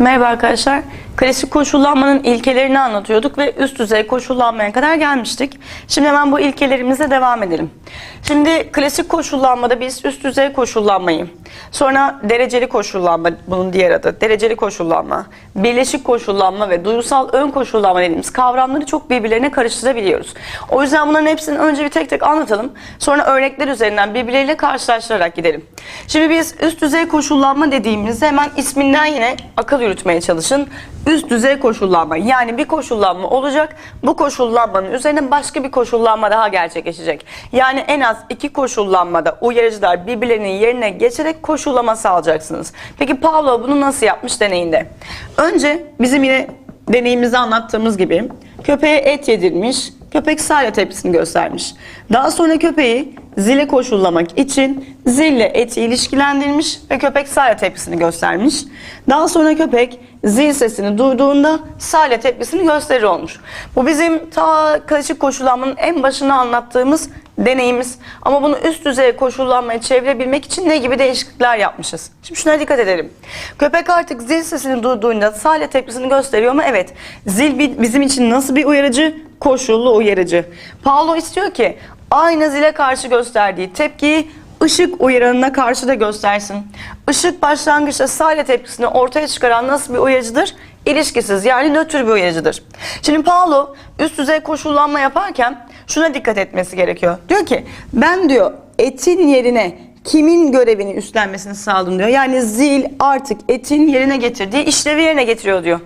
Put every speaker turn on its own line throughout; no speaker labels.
Merhaba arkadaşlar. Klasik koşullanmanın ilkelerini anlatıyorduk ve üst düzey koşullanmaya kadar gelmiştik. Şimdi hemen bu ilkelerimize devam edelim. Şimdi klasik koşullanmada biz üst düzey koşullanmayı, sonra dereceli koşullanma bunun diğer adı, dereceli koşullanma, birleşik koşullanma ve duygusal ön koşullanma dediğimiz kavramları çok birbirlerine karıştırabiliyoruz. O yüzden bunların hepsini önce bir tek tek anlatalım. Sonra örnekler üzerinden birbirleriyle karşılaştırarak gidelim. Şimdi biz üst düzey koşullanma dediğimizde hemen isminden yine akıl yürütmeye çalışın. Üst düzey koşullanma yani bir koşullanma olacak. Bu koşullanmanın üzerine başka bir koşullanma daha gerçekleşecek. Yani en az iki koşullanmada uyarıcılar birbirlerinin yerine geçerek koşullama sağlayacaksınız. Peki Pavlov bunu nasıl yapmış deneyinde? Önce bizim yine deneyimizde anlattığımız gibi köpeğe et yedirmiş, köpek salya tepkisini göstermiş. Daha sonra köpeği zile koşullamak için zille eti ilişkilendirmiş ve köpek salya tepkisini göstermiş. Daha sonra köpek zil sesini duyduğunda salya tepkisini gösterir olmuş. Bu bizim ta klasik koşullanmanın en başına anlattığımız deneyimiz. Ama bunu üst düzey koşullanmaya çevirebilmek için ne gibi değişiklikler yapmışız? Şimdi şuna dikkat edelim. Köpek artık zil sesini duyduğunda salya tepkisini gösteriyor mu? Evet. Zil bi- bizim için nasıl bir uyarıcı? Koşullu uyarıcı. Paulo istiyor ki aynı zile karşı gösterdiği tepkiyi ışık uyaranına karşı da göstersin. Işık başlangıçta salya tepkisini ortaya çıkaran nasıl bir uyarıcıdır? İlişkisiz yani nötr bir uyarıcıdır. Şimdi Paulo üst düzey koşullanma yaparken şuna dikkat etmesi gerekiyor. Diyor ki ben diyor etin yerine kimin görevini üstlenmesini sağladım diyor. Yani zil artık etin yerine getirdiği işlevi yerine getiriyor diyor.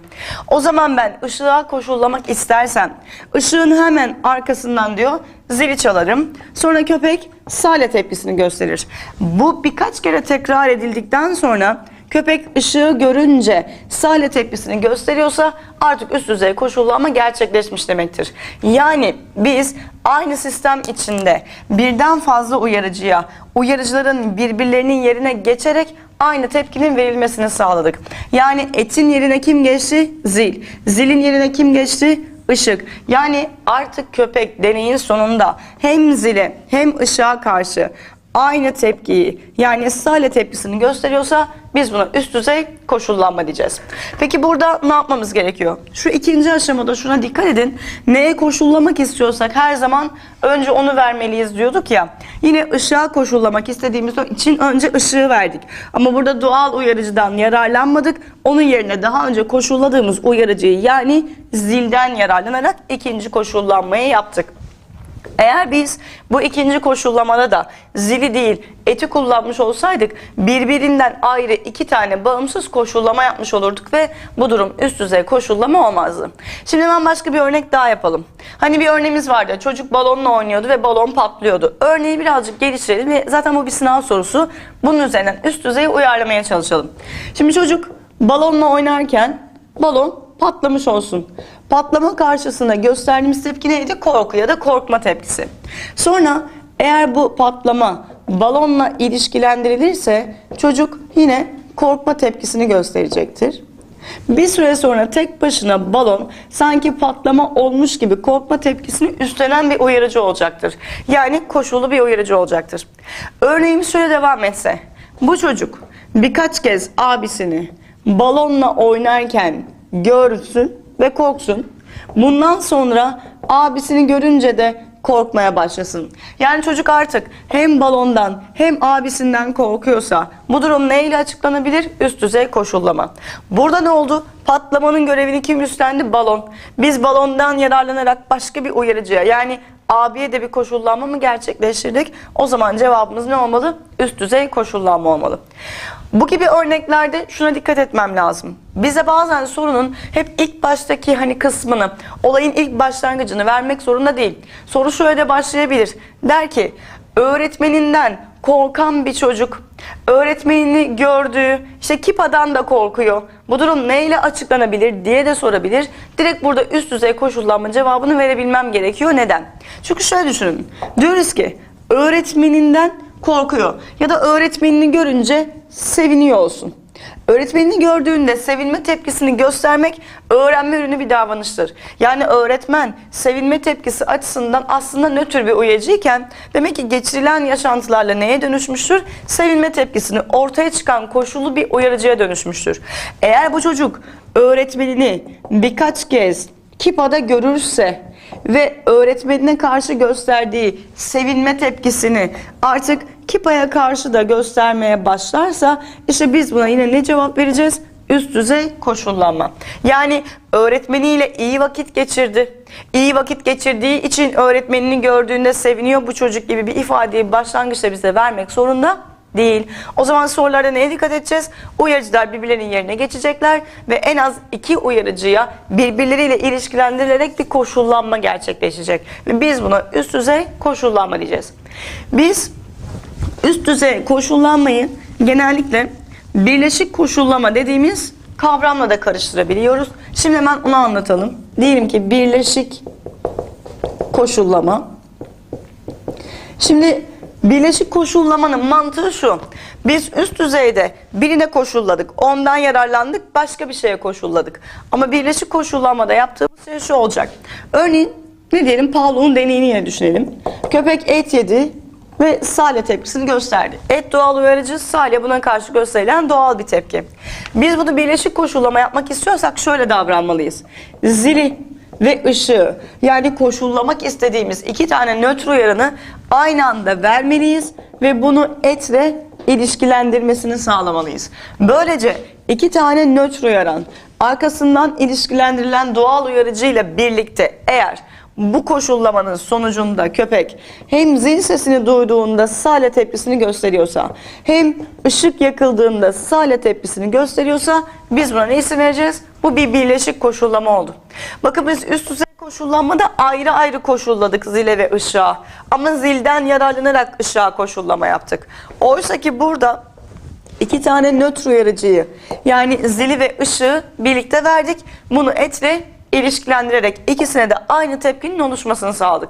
O zaman ben ışığa koşullamak istersem ışığın hemen arkasından diyor zili çalarım. Sonra köpek salya tepkisini gösterir. Bu birkaç kere tekrar edildikten sonra köpek ışığı görünce salya tepkisini gösteriyorsa artık üst düzey koşullama gerçekleşmiş demektir. Yani biz aynı sistem içinde birden fazla uyarıcıya uyarıcıların birbirlerinin yerine geçerek aynı tepkinin verilmesini sağladık. Yani etin yerine kim geçti? Zil. Zilin yerine kim geçti? Işık. Yani artık köpek deneyin sonunda hem zile hem ışığa karşı aynı tepkiyi yani salya tepkisini gösteriyorsa biz buna üst düzey koşullanma diyeceğiz. Peki burada ne yapmamız gerekiyor? Şu ikinci aşamada şuna dikkat edin. Neye koşullamak istiyorsak her zaman önce onu vermeliyiz diyorduk ya. Yine ışığa koşullamak istediğimiz için önce ışığı verdik. Ama burada doğal uyarıcıdan yararlanmadık. Onun yerine daha önce koşulladığımız uyarıcıyı yani zilden yararlanarak ikinci koşullanmayı yaptık. Eğer biz bu ikinci koşullamada da zili değil eti kullanmış olsaydık birbirinden ayrı iki tane bağımsız koşullama yapmış olurduk ve bu durum üst düzey koşullama olmazdı. Şimdi hemen başka bir örnek daha yapalım. Hani bir örneğimiz vardı çocuk balonla oynuyordu ve balon patlıyordu. Örneği birazcık geliştirelim ve zaten bu bir sınav sorusu. Bunun üzerinden üst düzeye uyarlamaya çalışalım. Şimdi çocuk balonla oynarken balon patlamış olsun. Patlama karşısında gösterdiğimiz tepki neydi? Korku ya da korkma tepkisi. Sonra eğer bu patlama balonla ilişkilendirilirse çocuk yine korkma tepkisini gösterecektir. Bir süre sonra tek başına balon sanki patlama olmuş gibi korkma tepkisini üstlenen bir uyarıcı olacaktır. Yani koşullu bir uyarıcı olacaktır. Örneğimiz şöyle devam etse. Bu çocuk birkaç kez abisini balonla oynarken görsün ve korksun. Bundan sonra abisini görünce de korkmaya başlasın. Yani çocuk artık hem balondan hem abisinden korkuyorsa bu durum neyle açıklanabilir? Üst düzey koşullama. Burada ne oldu? Patlamanın görevini kim üstlendi? Balon. Biz balondan yararlanarak başka bir uyarıcıya yani abiye de bir koşullanma mı gerçekleştirdik? O zaman cevabımız ne olmalı? Üst düzey koşullanma olmalı. Bu gibi örneklerde şuna dikkat etmem lazım. Bize bazen sorunun hep ilk baştaki hani kısmını, olayın ilk başlangıcını vermek zorunda değil. Soru şöyle de başlayabilir. Der ki, öğretmeninden korkan bir çocuk, öğretmenini gördüğü, işte kipadan da korkuyor. Bu durum neyle açıklanabilir diye de sorabilir. Direkt burada üst düzey koşullanma cevabını verebilmem gerekiyor. Neden? Çünkü şöyle düşünün. Diyoruz ki öğretmeninden korkuyor ya da öğretmenini görünce seviniyor olsun. Öğretmenini gördüğünde sevinme tepkisini göstermek öğrenme ürünü bir davranıştır. Yani öğretmen sevinme tepkisi açısından aslında nötr bir uyarıcıyken demek ki geçirilen yaşantılarla neye dönüşmüştür? Sevinme tepkisini ortaya çıkan koşullu bir uyarıcıya dönüşmüştür. Eğer bu çocuk öğretmenini birkaç kez kipada görürse ve öğretmenine karşı gösterdiği sevinme tepkisini artık Kipa'ya karşı da göstermeye başlarsa işte biz buna yine ne cevap vereceğiz? Üst düzey koşullanma. Yani öğretmeniyle iyi vakit geçirdi. İyi vakit geçirdiği için öğretmenini gördüğünde seviniyor bu çocuk gibi bir ifadeyi başlangıçta bize vermek zorunda değil. O zaman sorularda neye dikkat edeceğiz? Uyarıcılar birbirlerinin yerine geçecekler ve en az iki uyarıcıya birbirleriyle ilişkilendirilerek bir koşullanma gerçekleşecek. Ve biz buna üst düzey koşullanma diyeceğiz. Biz üst düzey koşullanmayı genellikle birleşik koşullama dediğimiz kavramla da karıştırabiliyoruz. Şimdi hemen onu anlatalım. Diyelim ki birleşik koşullama. Şimdi birleşik koşullamanın mantığı şu. Biz üst düzeyde birine koşulladık, ondan yararlandık, başka bir şeye koşulladık. Ama birleşik koşullamada yaptığımız şey şu olacak. Örneğin ne diyelim Pavlov'un deneyini yine düşünelim. Köpek et yedi ve Salya tepkisini gösterdi. Et doğal uyarıcı, Salya buna karşı gösterilen doğal bir tepki. Biz bunu birleşik koşullama yapmak istiyorsak şöyle davranmalıyız. Zili ve ışığı yani koşullamak istediğimiz iki tane nötr uyarını aynı anda vermeliyiz ve bunu etle ilişkilendirmesini sağlamalıyız. Böylece iki tane nötr uyaran arkasından ilişkilendirilen doğal uyarıcı ile birlikte eğer bu koşullamanın sonucunda köpek hem zil sesini duyduğunda sale tepkisini gösteriyorsa hem ışık yakıldığında sale tepkisini gösteriyorsa biz buna ne isim vereceğiz? Bu bir birleşik koşullama oldu. Bakın biz üst düzey koşullanmada ayrı ayrı koşulladık zile ve ışığa. Ama zilden yararlanarak ışığa koşullama yaptık. Oysa ki burada iki tane nötr uyarıcıyı yani zili ve ışığı birlikte verdik. Bunu etle ilişkilendirerek ikisine de aynı tepkinin oluşmasını sağladık.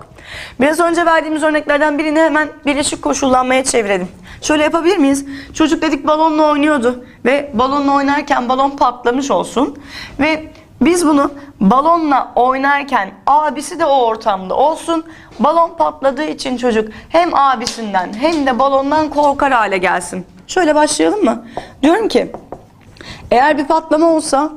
Biraz önce verdiğimiz örneklerden birini hemen birleşik koşullanmaya çevirelim. Şöyle yapabilir miyiz? Çocuk dedik balonla oynuyordu ve balonla oynarken balon patlamış olsun ve biz bunu balonla oynarken abisi de o ortamda olsun. Balon patladığı için çocuk hem abisinden hem de balondan korkar hale gelsin. Şöyle başlayalım mı? Diyorum ki eğer bir patlama olsa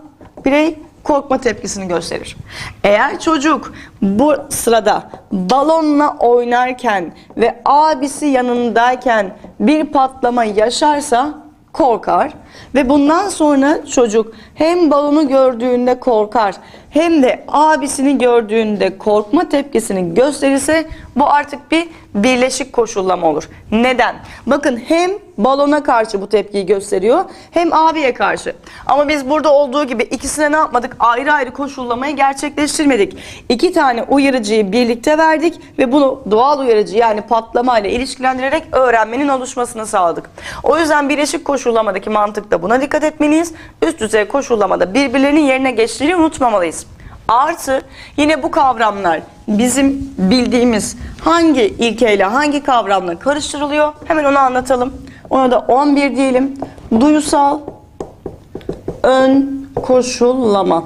birey korkma tepkisini gösterir. Eğer çocuk bu sırada balonla oynarken ve abisi yanındayken bir patlama yaşarsa korkar ve bundan sonra çocuk hem balonu gördüğünde korkar hem de abisini gördüğünde korkma tepkisini gösterirse bu artık bir birleşik koşullama olur. Neden? Bakın hem balona karşı bu tepkiyi gösteriyor hem abiye karşı. Ama biz burada olduğu gibi ikisine ne yapmadık? Ayrı ayrı koşullamayı gerçekleştirmedik. İki tane uyarıcıyı birlikte verdik ve bunu doğal uyarıcı yani patlamayla ilişkilendirerek öğrenmenin oluşmasını sağladık. O yüzden birleşik koşullamadaki mantıkta buna dikkat etmeliyiz. Üst düzey koşullamada birbirlerinin yerine geçtiğini unutmamalıyız. Artı yine bu kavramlar bizim bildiğimiz hangi ilkeyle hangi kavramla karıştırılıyor? Hemen onu anlatalım. Ona da 11 diyelim. Duyusal ön koşullama.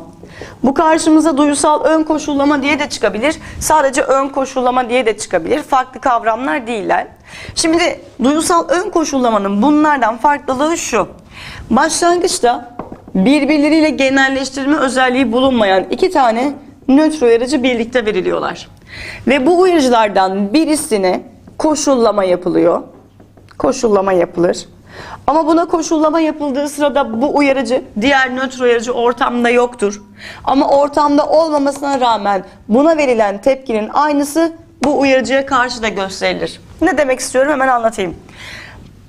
Bu karşımıza duyusal ön koşullama diye de çıkabilir. Sadece ön koşullama diye de çıkabilir. Farklı kavramlar değiller. Şimdi duyusal ön koşullamanın bunlardan farklılığı şu. Başlangıçta birbirleriyle genelleştirme özelliği bulunmayan iki tane nötr uyarıcı birlikte veriliyorlar. Ve bu uyarıcılardan birisine koşullama yapılıyor. Koşullama yapılır. Ama buna koşullama yapıldığı sırada bu uyarıcı diğer nötr uyarıcı ortamda yoktur. Ama ortamda olmamasına rağmen buna verilen tepkinin aynısı bu uyarıcıya karşı da gösterilir. Ne demek istiyorum hemen anlatayım.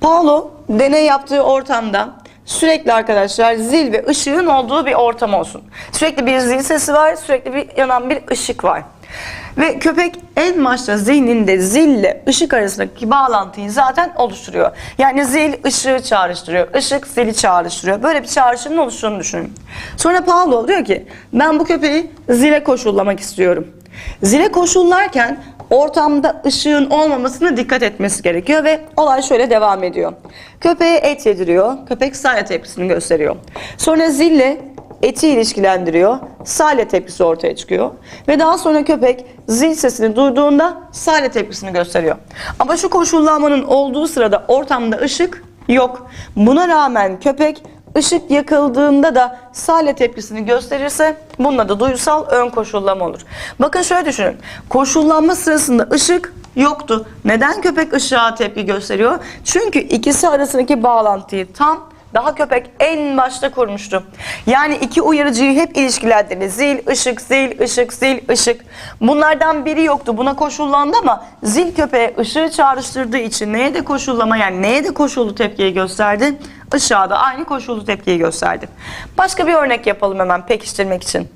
Paulo deney yaptığı ortamda sürekli arkadaşlar zil ve ışığın olduğu bir ortam olsun. Sürekli bir zil sesi var, sürekli bir yanan bir ışık var. Ve köpek en başta zihninde zille ışık arasındaki bağlantıyı zaten oluşturuyor. Yani zil ışığı çağrıştırıyor, ışık zili çağrıştırıyor. Böyle bir çağrışımın oluştuğunu düşünün. Sonra Pavlov diyor ki ben bu köpeği zile koşullamak istiyorum. Zile koşullarken ortamda ışığın olmamasına dikkat etmesi gerekiyor ve olay şöyle devam ediyor. Köpeğe et yediriyor. Köpek sale tepkisini gösteriyor. Sonra zille eti ilişkilendiriyor. Sale tepkisi ortaya çıkıyor. Ve daha sonra köpek zil sesini duyduğunda sale tepkisini gösteriyor. Ama şu koşullanmanın olduğu sırada ortamda ışık yok. Buna rağmen köpek ışık yakıldığında da sale tepkisini gösterirse bunun adı duysal ön koşullama olur. Bakın şöyle düşünün. Koşullanma sırasında ışık yoktu. Neden köpek ışığa tepki gösteriyor? Çünkü ikisi arasındaki bağlantıyı tam daha köpek en başta kurmuştu. Yani iki uyarıcıyı hep ilişkilendirdi. Zil, ışık, zil, ışık, zil, ışık. Bunlardan biri yoktu. Buna koşullandı ama zil köpeğe ışığı çağrıştırdığı için neye de koşullama yani neye de koşullu tepkiyi gösterdi? Işığa da aynı koşullu tepkiyi gösterdi. Başka bir örnek yapalım hemen pekiştirmek için.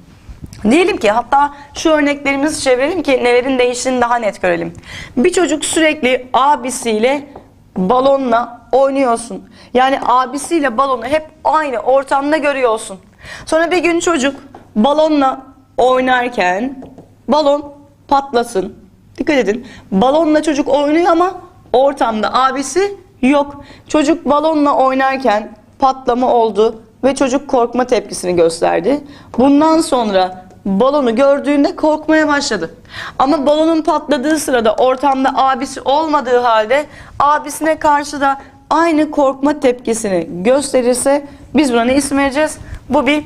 Diyelim ki hatta şu örneklerimizi çevirelim ki nelerin değiştiğini daha net görelim. Bir çocuk sürekli abisiyle balonla oynuyorsun. Yani abisiyle balonu hep aynı ortamda görüyorsun. Sonra bir gün çocuk balonla oynarken balon patlasın. Dikkat edin. Balonla çocuk oynuyor ama ortamda abisi yok. Çocuk balonla oynarken patlama oldu ve çocuk korkma tepkisini gösterdi. Bundan sonra balonu gördüğünde korkmaya başladı. Ama balonun patladığı sırada ortamda abisi olmadığı halde abisine karşı da aynı korkma tepkisini gösterirse biz buna ne isim vereceğiz? Bu bir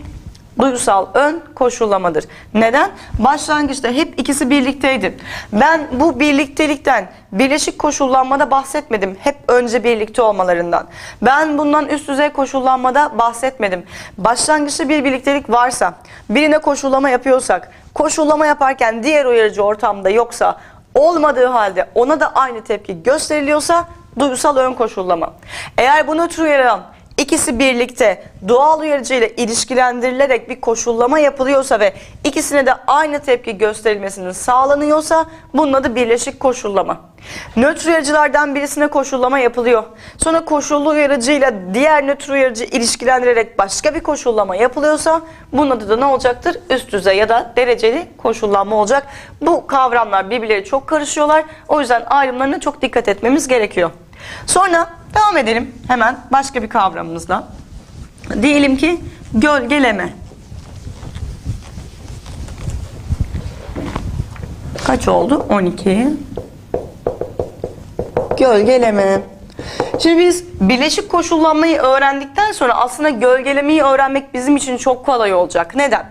duygusal ön koşullamadır. Neden? Başlangıçta hep ikisi birlikteydi. Ben bu birliktelikten birleşik koşullanmada bahsetmedim. Hep önce birlikte olmalarından. Ben bundan üst düzey koşullanmada bahsetmedim. Başlangıçta bir birliktelik varsa, birine koşullama yapıyorsak, koşullama yaparken diğer uyarıcı ortamda yoksa, olmadığı halde ona da aynı tepki gösteriliyorsa duygusal ön koşullama. Eğer bunu uyaran İkisi birlikte doğal uyarıcı ile ilişkilendirilerek bir koşullama yapılıyorsa ve ikisine de aynı tepki gösterilmesinin sağlanıyorsa bunun adı birleşik koşullama. Nötr uyarıcılardan birisine koşullama yapılıyor. Sonra koşullu uyarıcı ile diğer nötr uyarıcı ilişkilendirerek başka bir koşullama yapılıyorsa bunun adı da ne olacaktır? Üst düzey ya da dereceli koşullanma olacak. Bu kavramlar birbirleri çok karışıyorlar. O yüzden ayrımlarına çok dikkat etmemiz gerekiyor. Sonra devam edelim hemen başka bir kavramımızla. Diyelim ki gölgeleme. Kaç oldu? 12. Gölgeleme. Şimdi biz birleşik koşullanmayı öğrendikten sonra aslında gölgelemeyi öğrenmek bizim için çok kolay olacak. Neden?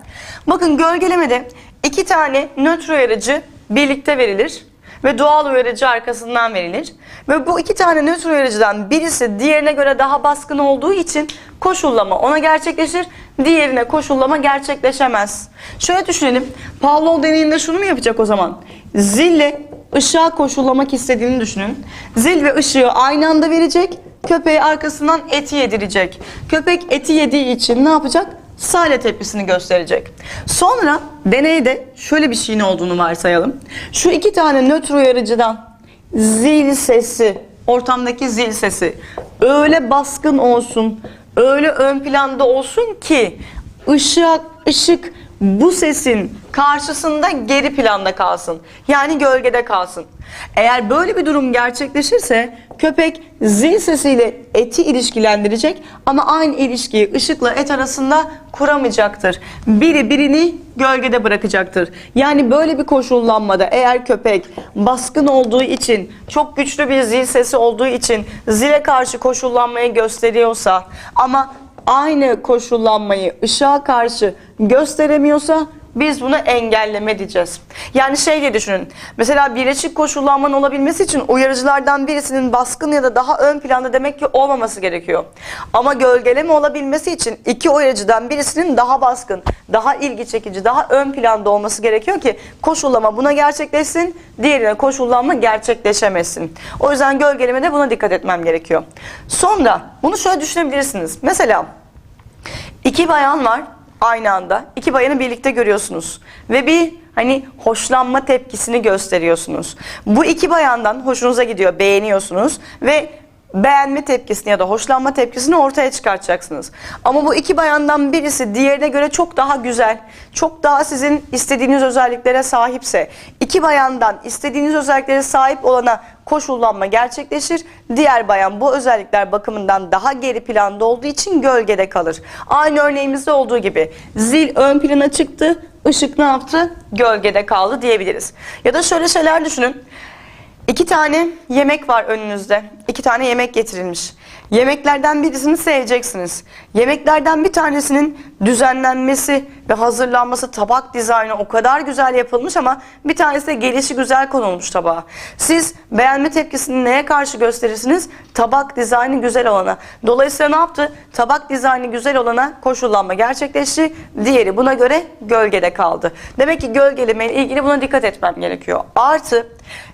Bakın gölgelemede iki tane nötr uyarıcı birlikte verilir ve doğal uyarıcı arkasından verilir. Ve bu iki tane nötr uyarıcıdan birisi diğerine göre daha baskın olduğu için koşullama ona gerçekleşir, diğerine koşullama gerçekleşemez. Şöyle düşünelim, Pavlov deneyinde şunu mu yapacak o zaman? Zille ışığa koşullamak istediğini düşünün. Zil ve ışığı aynı anda verecek, köpeği arkasından eti yedirecek. Köpek eti yediği için ne yapacak? Sale tepkisini gösterecek. Sonra deneyde şöyle bir şeyin olduğunu varsayalım. Şu iki tane nötr uyarıcıdan zil sesi, ortamdaki zil sesi öyle baskın olsun, öyle ön planda olsun ki ışık, ışık bu sesin karşısında geri planda kalsın. Yani gölgede kalsın. Eğer böyle bir durum gerçekleşirse köpek zil sesiyle eti ilişkilendirecek ama aynı ilişkiyi ışıkla et arasında kuramayacaktır. Biri birini gölgede bırakacaktır. Yani böyle bir koşullanmada eğer köpek baskın olduğu için, çok güçlü bir zil sesi olduğu için zile karşı koşullanmayı gösteriyorsa ama aynı koşullanmayı ışığa karşı gösteremiyorsa biz bunu engelleme diyeceğiz. Yani şey diye düşünün. Mesela birleşik koşullanmanın olabilmesi için uyarıcılardan birisinin baskın ya da daha ön planda demek ki olmaması gerekiyor. Ama gölgeleme olabilmesi için iki uyarıcıdan birisinin daha baskın, daha ilgi çekici, daha ön planda olması gerekiyor ki koşullama buna gerçekleşsin, diğerine koşullanma gerçekleşemesin. O yüzden gölgelemede buna dikkat etmem gerekiyor. Sonra bunu şöyle düşünebilirsiniz. Mesela iki bayan var aynı anda. İki bayanı birlikte görüyorsunuz. Ve bir hani hoşlanma tepkisini gösteriyorsunuz. Bu iki bayandan hoşunuza gidiyor, beğeniyorsunuz ve beğenme tepkisini ya da hoşlanma tepkisini ortaya çıkartacaksınız. Ama bu iki bayandan birisi diğerine göre çok daha güzel, çok daha sizin istediğiniz özelliklere sahipse, iki bayandan istediğiniz özelliklere sahip olana koşullanma gerçekleşir. Diğer bayan bu özellikler bakımından daha geri planda olduğu için gölgede kalır. Aynı örneğimizde olduğu gibi zil ön plana çıktı, ışık ne yaptı? Gölgede kaldı diyebiliriz. Ya da şöyle şeyler düşünün. İki tane yemek var önünüzde. İki tane yemek getirilmiş. Yemeklerden birisini seveceksiniz. Yemeklerden bir tanesinin düzenlenmesi ve hazırlanması, tabak dizaynı o kadar güzel yapılmış ama bir tanesi de gelişi güzel konulmuş tabağa. Siz beğenme tepkisini neye karşı gösterirsiniz? Tabak dizaynı güzel olana. Dolayısıyla ne yaptı? Tabak dizaynı güzel olana koşullanma gerçekleşti. Diğeri buna göre gölgede kaldı. Demek ki gölgeleme ile ilgili buna dikkat etmem gerekiyor. Artı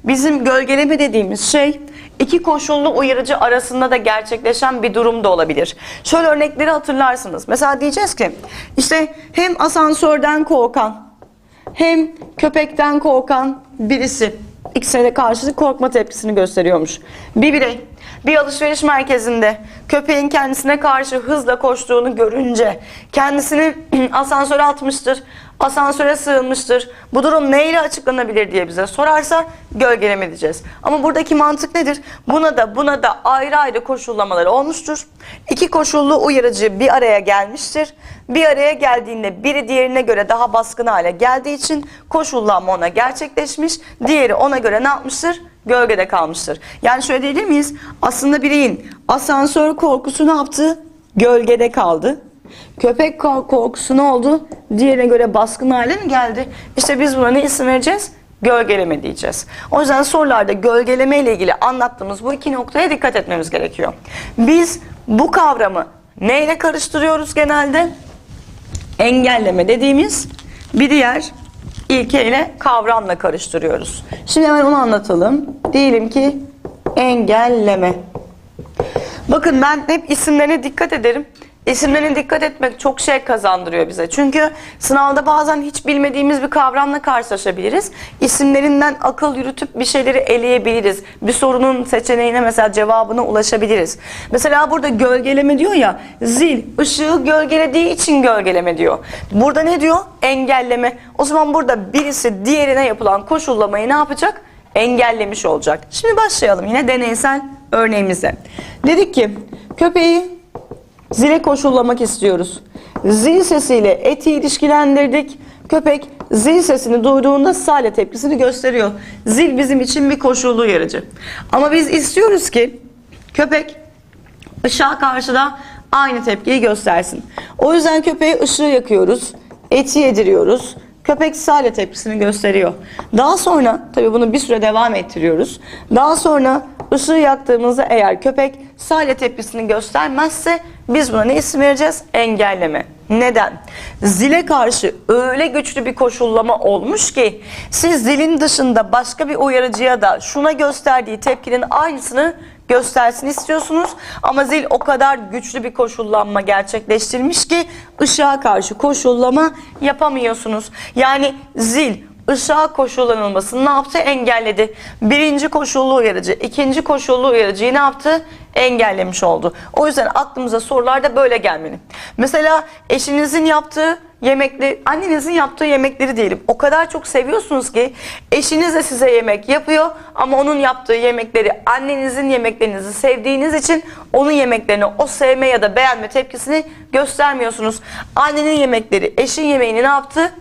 bizim gölgeleme dediğimiz şey iki koşullu uyarıcı arasında da gerçekleşen bir durum da olabilir. Şöyle örnekleri hatırlarsınız. Mesela diyeceğiz ki işte hem asansörden korkan hem köpekten korkan birisi ikisine de karşı korkma tepkisini gösteriyormuş. Bir birey bir alışveriş merkezinde köpeğin kendisine karşı hızla koştuğunu görünce kendisini asansöre atmıştır, asansöre sığınmıştır. Bu durum neyle açıklanabilir diye bize sorarsa gölgeleme diyeceğiz. Ama buradaki mantık nedir? Buna da buna da ayrı ayrı koşullamaları olmuştur. İki koşullu uyarıcı bir araya gelmiştir. Bir araya geldiğinde biri diğerine göre daha baskın hale geldiği için koşullanma ona gerçekleşmiş. Diğeri ona göre ne yapmıştır? Gölgede kalmıştır. Yani şöyle diyebilir miyiz? Aslında bireyin asansör korkusu ne yaptı? Gölgede kaldı. Köpek kork- korkusu ne oldu? Diğerine göre baskın hale mi geldi? İşte biz buna ne isim vereceğiz? Gölgeleme diyeceğiz. O yüzden sorularda gölgeleme ile ilgili anlattığımız bu iki noktaya dikkat etmemiz gerekiyor. Biz bu kavramı neyle karıştırıyoruz genelde? Engelleme dediğimiz bir diğer ilkeyle kavramla karıştırıyoruz. Şimdi hemen onu anlatalım. Diyelim ki engelleme. Bakın ben hep isimlerine dikkat ederim. İsimlerine dikkat etmek çok şey kazandırıyor bize. Çünkü sınavda bazen hiç bilmediğimiz bir kavramla karşılaşabiliriz. İsimlerinden akıl yürütüp bir şeyleri eleyebiliriz. Bir sorunun seçeneğine mesela cevabına ulaşabiliriz. Mesela burada gölgeleme diyor ya, zil ışığı gölgelediği için gölgeleme diyor. Burada ne diyor? Engelleme. O zaman burada birisi diğerine yapılan koşullamayı ne yapacak? Engellemiş olacak. Şimdi başlayalım yine deneysel örneğimize. Dedik ki köpeği Zile koşullamak istiyoruz. Zil sesiyle eti ilişkilendirdik. Köpek zil sesini duyduğunda sale tepkisini gösteriyor. Zil bizim için bir koşullu uyarıcı. Ama biz istiyoruz ki köpek ışığa karşı da aynı tepkiyi göstersin. O yüzden köpeğe ışığı yakıyoruz. Eti yediriyoruz. Köpek sale tepkisini gösteriyor. Daha sonra tabii bunu bir süre devam ettiriyoruz. Daha sonra ışığı yaktığımızda eğer köpek sale tepkisini göstermezse biz buna ne isim vereceğiz? Engelleme. Neden? Zile karşı öyle güçlü bir koşullama olmuş ki siz zilin dışında başka bir uyarıcıya da şuna gösterdiği tepkinin aynısını göstersin istiyorsunuz ama zil o kadar güçlü bir koşullanma gerçekleştirmiş ki ışığa karşı koşullama yapamıyorsunuz. Yani zil ışığa koşullanılmasını ne yaptı? Engelledi. Birinci koşullu uyarıcı, ikinci koşullu uyarıcıyı ne yaptı? Engellemiş oldu. O yüzden aklımıza sorularda böyle gelmeli. Mesela eşinizin yaptığı yemekleri, annenizin yaptığı yemekleri diyelim. O kadar çok seviyorsunuz ki eşiniz de size yemek yapıyor ama onun yaptığı yemekleri annenizin yemeklerinizi sevdiğiniz için onun yemeklerini o sevme ya da beğenme tepkisini göstermiyorsunuz. Annenin yemekleri eşin yemeğini ne yaptı?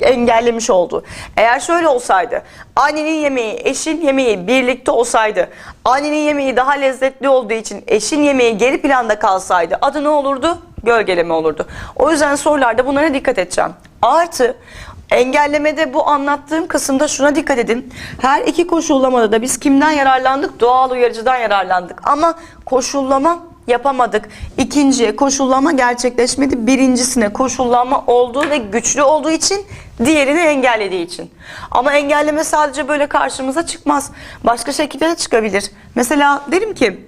Engellemiş oldu. Eğer şöyle olsaydı, annenin yemeği, eşin yemeği birlikte olsaydı, annenin yemeği daha lezzetli olduğu için eşin yemeği geri planda kalsaydı adı ne olurdu? Gölgeleme olurdu. O yüzden sorularda bunlara dikkat edeceğim. Artı engellemede bu anlattığım kısımda şuna dikkat edin. Her iki koşullamada da biz kimden yararlandık? Doğal uyarıcıdan yararlandık. Ama koşullama yapamadık. İkinciye koşullama gerçekleşmedi. Birincisine koşullanma olduğu ve güçlü olduğu için diğerini engellediği için. Ama engelleme sadece böyle karşımıza çıkmaz. Başka şekilde de çıkabilir. Mesela derim ki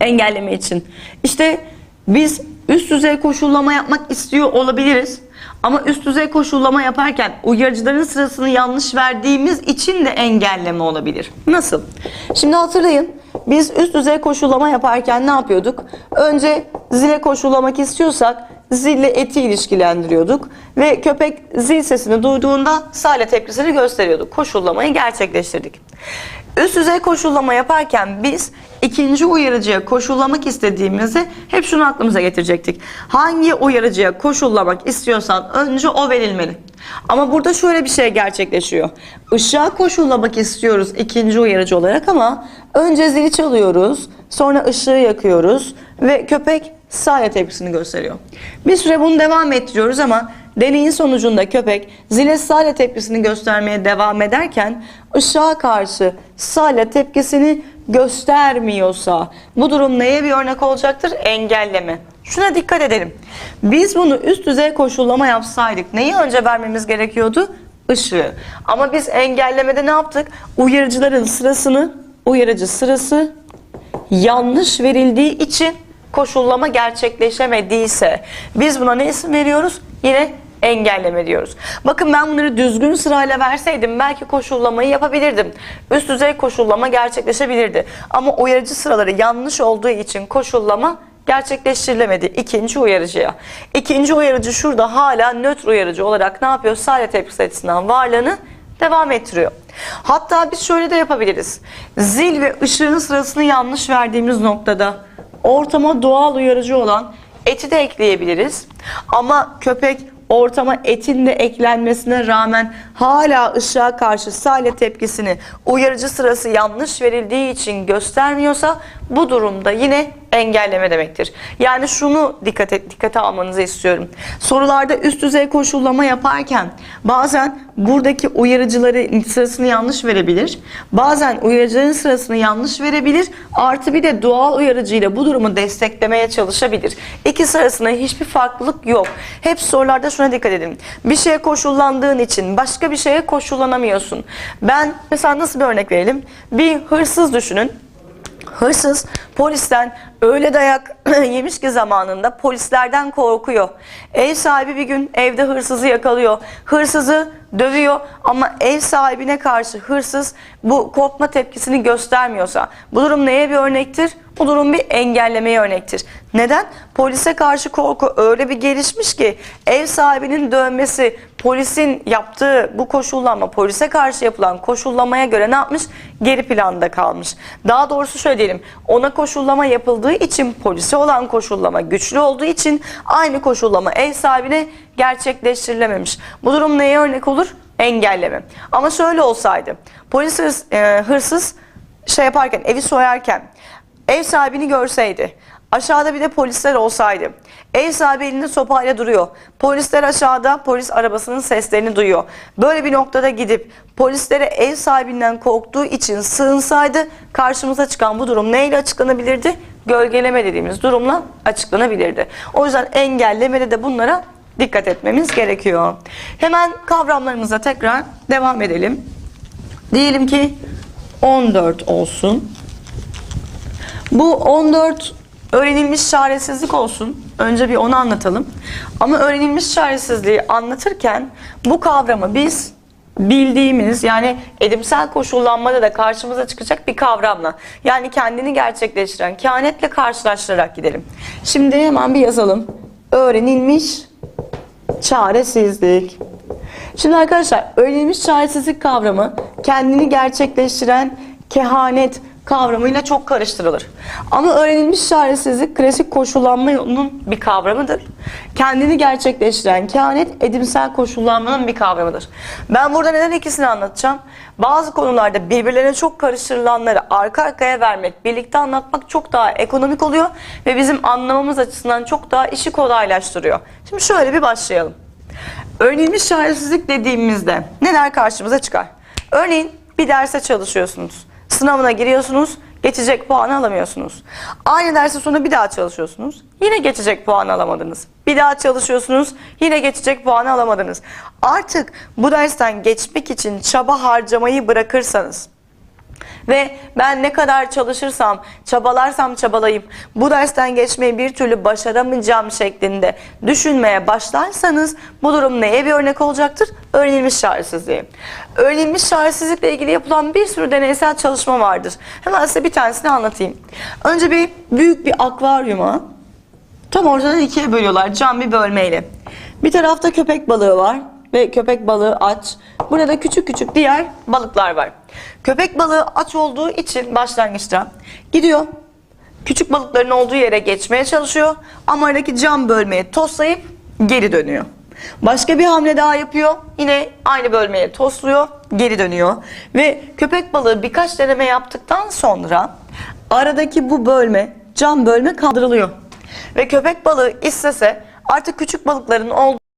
engelleme için işte biz üst düzey koşullama yapmak istiyor olabiliriz. Ama üst düzey koşullama yaparken uyarıcıların sırasını yanlış verdiğimiz için de engelleme olabilir. Nasıl? Şimdi hatırlayın. Biz üst düzey koşullama yaparken ne yapıyorduk? Önce zile koşullamak istiyorsak zille eti ilişkilendiriyorduk ve köpek zil sesini duyduğunda sale tepkisini gösteriyorduk. Koşullamayı gerçekleştirdik. Üst düzey koşullama yaparken biz ikinci uyarıcıya koşullamak istediğimizde hep şunu aklımıza getirecektik. Hangi uyarıcıya koşullamak istiyorsan önce o verilmeli. Ama burada şöyle bir şey gerçekleşiyor. Işığa koşullamak istiyoruz ikinci uyarıcı olarak ama önce zili çalıyoruz, sonra ışığı yakıyoruz ve köpek sahaya tepkisini gösteriyor. Bir süre bunu devam ettiriyoruz ama deneyin sonucunda köpek zile sale tepkisini göstermeye devam ederken ışığa karşı sale tepkisini göstermiyorsa bu durum neye bir örnek olacaktır? Engelleme. Şuna dikkat edelim. Biz bunu üst düzey koşullama yapsaydık neyi önce vermemiz gerekiyordu? Işığı. Ama biz engellemede ne yaptık? Uyarıcıların sırasını, uyarıcı sırası yanlış verildiği için koşullama gerçekleşemediyse biz buna ne isim veriyoruz? Yine engelleme diyoruz. Bakın ben bunları düzgün sırayla verseydim belki koşullamayı yapabilirdim. Üst düzey koşullama gerçekleşebilirdi. Ama uyarıcı sıraları yanlış olduğu için koşullama gerçekleştirilemedi ikinci uyarıcıya. İkinci uyarıcı şurada hala nötr uyarıcı olarak ne yapıyor? Sale tepkisi açısından varlığını devam ettiriyor. Hatta biz şöyle de yapabiliriz. Zil ve ışığın sırasını yanlış verdiğimiz noktada ortama doğal uyarıcı olan eti de ekleyebiliriz. Ama köpek ortama etin de eklenmesine rağmen hala ışığa karşı sale tepkisini uyarıcı sırası yanlış verildiği için göstermiyorsa bu durumda yine engelleme demektir. Yani şunu dikkat et, dikkate almanızı istiyorum. Sorularda üst düzey koşullama yaparken bazen buradaki uyarıcıları sırasını yanlış verebilir. Bazen uyarıcıların sırasını yanlış verebilir. Artı bir de doğal uyarıcıyla bu durumu desteklemeye çalışabilir. İkisi arasında hiçbir farklılık yok. Hep sorularda şuna dikkat edin. Bir şeye koşullandığın için başka bir şeye koşullanamıyorsun. Ben mesela nasıl bir örnek verelim? Bir hırsız düşünün. Hırsız polisten öyle dayak yemiş ki zamanında polislerden korkuyor. Ev sahibi bir gün evde hırsızı yakalıyor. Hırsızı dövüyor ama ev sahibine karşı hırsız bu korkma tepkisini göstermiyorsa bu durum neye bir örnektir? Bu durum bir engellemeye örnektir. Neden? Polise karşı korku öyle bir gelişmiş ki ev sahibinin dövmesi polisin yaptığı bu koşullama polise karşı yapılan koşullamaya göre ne yapmış? Geri planda kalmış. Daha doğrusu şöyle diyelim ona koşullama yapıldığı için polise olan koşullama güçlü olduğu için aynı koşullama ev sahibine gerçekleştirilememiş. Bu durum neye örnek olur? Engelleme. Ama şöyle olsaydı polis hırs- e, hırsız şey yaparken evi soyarken ev sahibini görseydi aşağıda bir de polisler olsaydı ev sahibi elinde sopayla duruyor polisler aşağıda polis arabasının seslerini duyuyor böyle bir noktada gidip polislere ev sahibinden korktuğu için sığınsaydı karşımıza çıkan bu durum neyle açıklanabilirdi? Gölgeleme dediğimiz durumla açıklanabilirdi. O yüzden engellemede de bunlara dikkat etmemiz gerekiyor. Hemen kavramlarımıza tekrar devam edelim. Diyelim ki 14 olsun. Bu 14 öğrenilmiş çaresizlik olsun. Önce bir onu anlatalım. Ama öğrenilmiş çaresizliği anlatırken bu kavramı biz bildiğimiz yani edimsel koşullanmada da karşımıza çıkacak bir kavramla yani kendini gerçekleştiren kehanetle karşılaştırarak gidelim. Şimdi hemen bir yazalım. Öğrenilmiş çaresizlik. Şimdi arkadaşlar öğrenilmiş çaresizlik kavramı kendini gerçekleştiren kehanet kavramıyla çok karıştırılır. Ama öğrenilmiş çaresizlik klasik koşullanmanın bir kavramıdır. Kendini gerçekleştiren kehanet edimsel koşullanmanın bir kavramıdır. Ben burada neden ikisini anlatacağım? Bazı konularda birbirlerine çok karıştırılanları arka arkaya vermek, birlikte anlatmak çok daha ekonomik oluyor ve bizim anlamamız açısından çok daha işi kolaylaştırıyor. Şimdi şöyle bir başlayalım. Öğrenilmiş çaresizlik dediğimizde neler karşımıza çıkar? Örneğin bir derse çalışıyorsunuz. Sınavına giriyorsunuz, geçecek puanı alamıyorsunuz. Aynı derse sonra bir daha çalışıyorsunuz. Yine geçecek puanı alamadınız. Bir daha çalışıyorsunuz, yine geçecek puanı alamadınız. Artık bu dersten geçmek için çaba harcamayı bırakırsanız, Ve ben ne kadar çalışırsam, çabalarsam çabalayayım, bu dersten geçmeyi bir türlü başaramayacağım şeklinde düşünmeye başlarsanız bu durum neye bir örnek olacaktır? Öğrenilmiş çaresizliğe. Öğrenilmiş çaresizlikle ilgili yapılan bir sürü deneysel çalışma vardır. Hemen size bir tanesini anlatayım. Önce bir büyük bir akvaryuma tam ortadan ikiye bölüyorlar cam bir bölmeyle. Bir tarafta köpek balığı var ve köpek balığı aç. Burada küçük küçük diğer balıklar var. Köpek balığı aç olduğu için başlangıçta gidiyor. Küçük balıkların olduğu yere geçmeye çalışıyor. Ama aradaki cam bölmeye toslayıp geri dönüyor. Başka bir hamle daha yapıyor. Yine aynı bölmeye tosluyor, geri dönüyor. Ve köpek balığı birkaç deneme yaptıktan sonra aradaki bu bölme, cam bölme kaldırılıyor. Ve köpek balığı istese artık küçük balıkların olduğu